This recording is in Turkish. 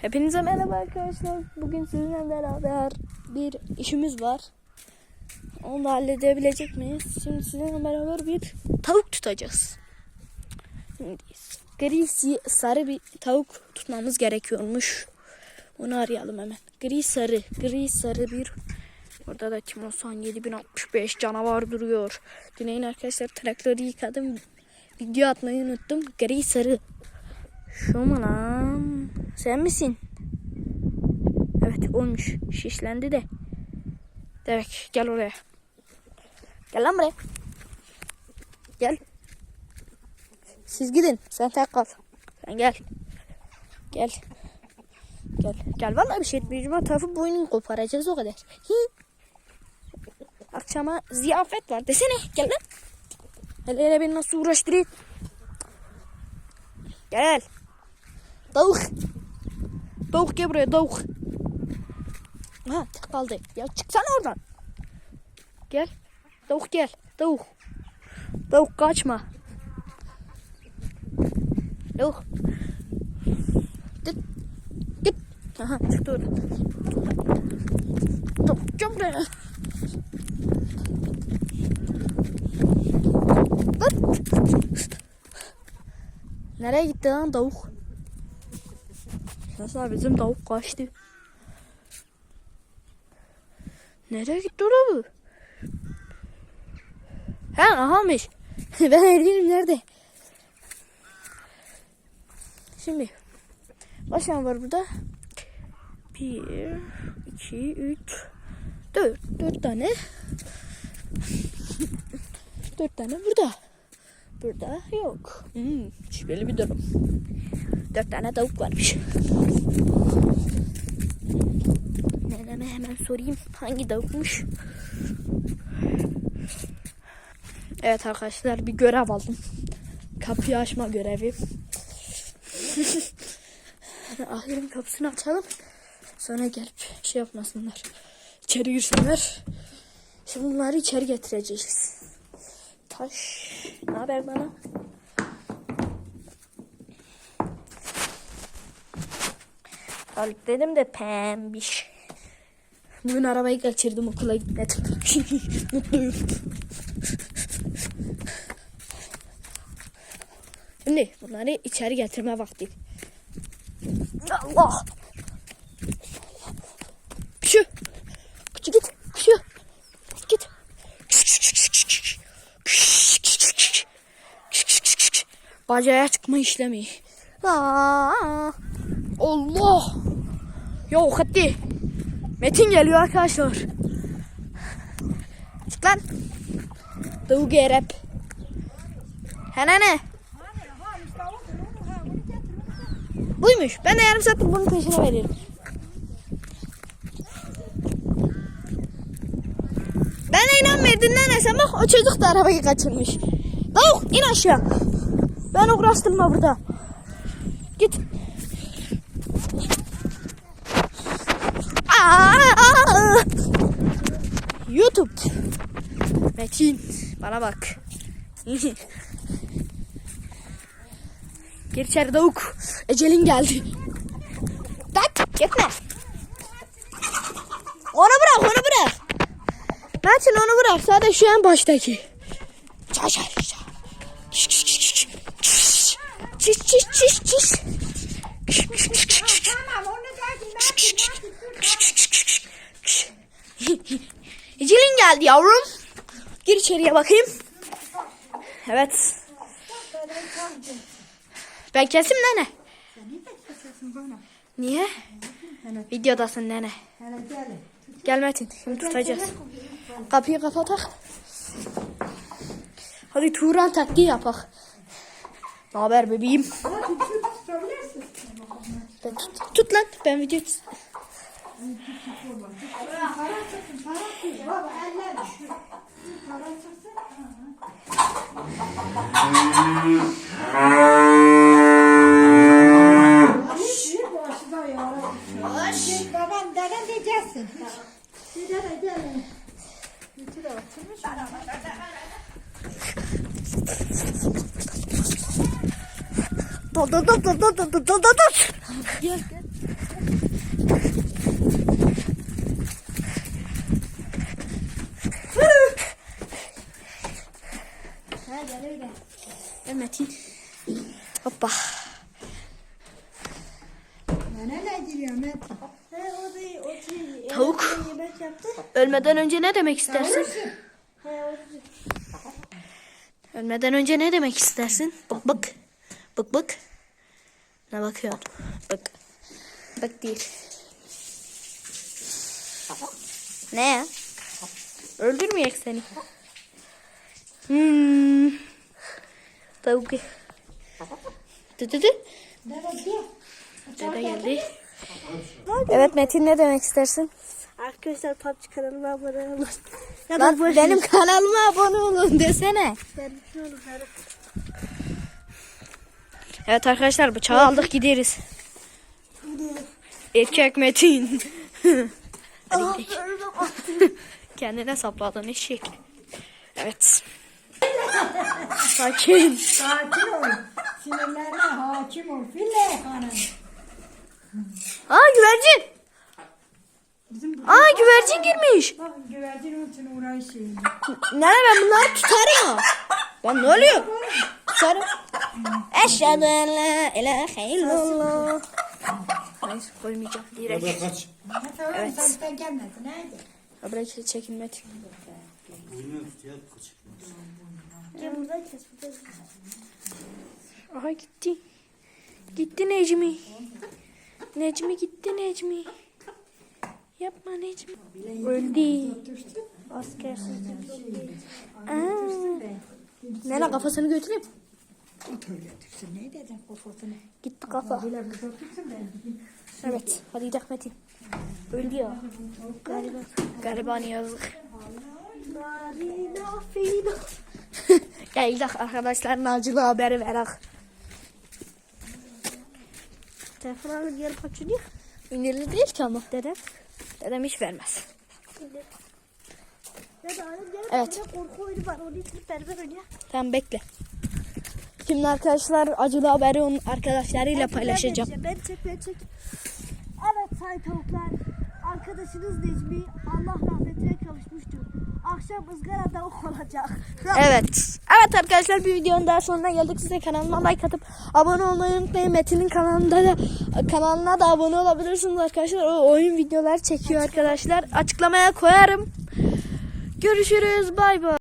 Hepinize merhaba arkadaşlar. Bugün sizinle beraber bir işimiz var. Onu da halledebilecek miyiz? Şimdi sizinle beraber bir tavuk tutacağız. Şimdi gri sarı bir tavuk tutmamız gerekiyormuş. Onu arayalım hemen. Gri sarı, gri sarı bir Burada da Timosan 7065 canavar duruyor. Dinleyin arkadaşlar traktörü yıkadım. Video atmayı unuttum. Gri sarı. Şu mu lan? Sen misin? Evet olmuş. Şişlendi de. Demek gel oraya. Gel lan buraya. Gel. Siz gidin. Sen tek kal. Sen gel. Gel. Gel. Gel vallahi bir şey etmeyeceğim. Tarafı boynunu koparacağız o kadar. Hi. Akşama ziyafet var desene. Gel lan. Hele hele beni nasıl uğraştırıyor. Gel. Tavuk. Tavuk gel buraya tavuk. Ha tek kaldı. Ya çıksana oradan. Gel. Tavuk gel. Tavuk. Tavuk kaçma. Tavuk. Git. Git. Aha çıktı oradan. Tavuk gel buraya. Lan. Nereye gitti lan tavuk? Nasıl bizim tavuk kaçtı. Nereye gitti orada bu? He ahamış. ben değilim nerede? Şimdi kaç tane var burada? Bir, iki, üç, dört. Dört tane. dört tane burada. Burada yok. Hmm, şüpheli bir durum. Dört tane tavuk varmış. Neneme hemen sorayım hangi tavukmuş. Evet arkadaşlar bir görev aldım. Kapıyı açma görevi. Ahirin kapısını açalım. Sonra gelip şey yapmasınlar. İçeri girsinler. Şimdi bunları içeri getireceğiz. Taş. Ne haber bana? Alıp dedim de pembiş. Bugün arabayı kaçırdım okula gitmedim. Mutluyum. Şimdi bunları içeri getirme vakti. Allah! Şu git. Şu. Git. Bacaya çıkma işlemi. Aa, Allah. Yo hadi. Metin geliyor arkadaşlar. Çık lan. Doğu gerep. Hene ne? Buymuş. Ben de yarım saattir bunun peşine veririm. Ben inanmıyordum neredeyse bak o çocuk da arabayı kaçırmış. Tavuk in aşağı. Ben uğraştırma burada. Git. YouTube. Metin bana bak. Gir içeri tavuk. Ecelin geldi. Tak gitme. Onu bırak onu bırak. Metin onu bırak. Sadece şu en baştaki. Çay çay çay. Çiş çiş çiş çiş. Çiş çiş çiş. Tamam onu Ecelin geldi yavrum. Gir içeriye bakayım. Evet. Ben kesim nene. Niye? Videodasın nene. Gel Metin. Şimdi tutacağız. Kapıyı kapatak. Hadi Turan taktiği yapak. Ne haber bebeğim? Tut, tut lan. Ben video Babam Dur dur dur dur dur dur dur dur dur. Gel gel. Metin. Hoppa. Ben ne giriyorum hep. He o da o şey. Tavuk. Ölmeden önce ne demek istersin? Ölmeden önce ne demek istersin? Bak bak. Bak bak. Ne bakıyorsun? Bak. Bak değil. Ne ya? Öldürmeyecek seni. Hmm. Tavuk. Tü tü tü. Dede geldi. Evet Metin ne demek istersin? Arkadaşlar PUBG kanalıma abone olun. Ya Lan benim kanalıma abone olun desene. Ben bir şey. Evet arkadaşlar bıçağı aldık gideriz. Erkek Metin. Hadi gidelim. Kendine sapladın eşek. Evet. Sakin. Sakin ol. Sinirlerine hakim ol. Fille hanım. Aa güvercin. Bizim Aa güvercin girmiş. bak güvercin için uğraşıyor. Nerede ben bunları tutarım. Lan ne oluyor? Tutarım. Eşhedü en la ilahe illallah. Hayır koymayacağım direkt. Burada kaç. Evet. Sen, sen gelmedin. Neydi? Çekilmek. Oyunu tut ya kaç. Gel buradan kes. Aha gitti. Gitti Necmi. Necmi gitti Necmi. Yapma Necmi. Öldü. Askersizlik. Aa. Nene kafasını götüreyim. Kutuyu. Ne dedin kafasını? Gitti kafa. Böyle götürsün de. Evet. Hadi gidelim Metin. Öldü ya. Gariban. Gariban yazık. Gel gidelim arkadaşlar. Acılı haberi verak. Ah. Telefonları geri kaçırıyor. İndirli değil ki ama dedem. Dedem hiç vermez. Evet. Tamam bekle. Şimdi arkadaşlar acılı haberi onun arkadaşlarıyla paylaşacağım. Ben çek ben çek. Evet say tavuklar. Arkadaşınız Necmi Allah rahmetine kavuşmuştur. Akşam ızgara tavuk olacak. Evet. Evet arkadaşlar bir videonun daha sonuna geldik. Size kanalıma like atıp abone olmayı unutmayın. Metin'in kanalında da kanalına da abone olabilirsiniz arkadaşlar. O oyun videolar çekiyor arkadaşlar. Açıklamaya koyarım. Görüşürüz. Bay bay.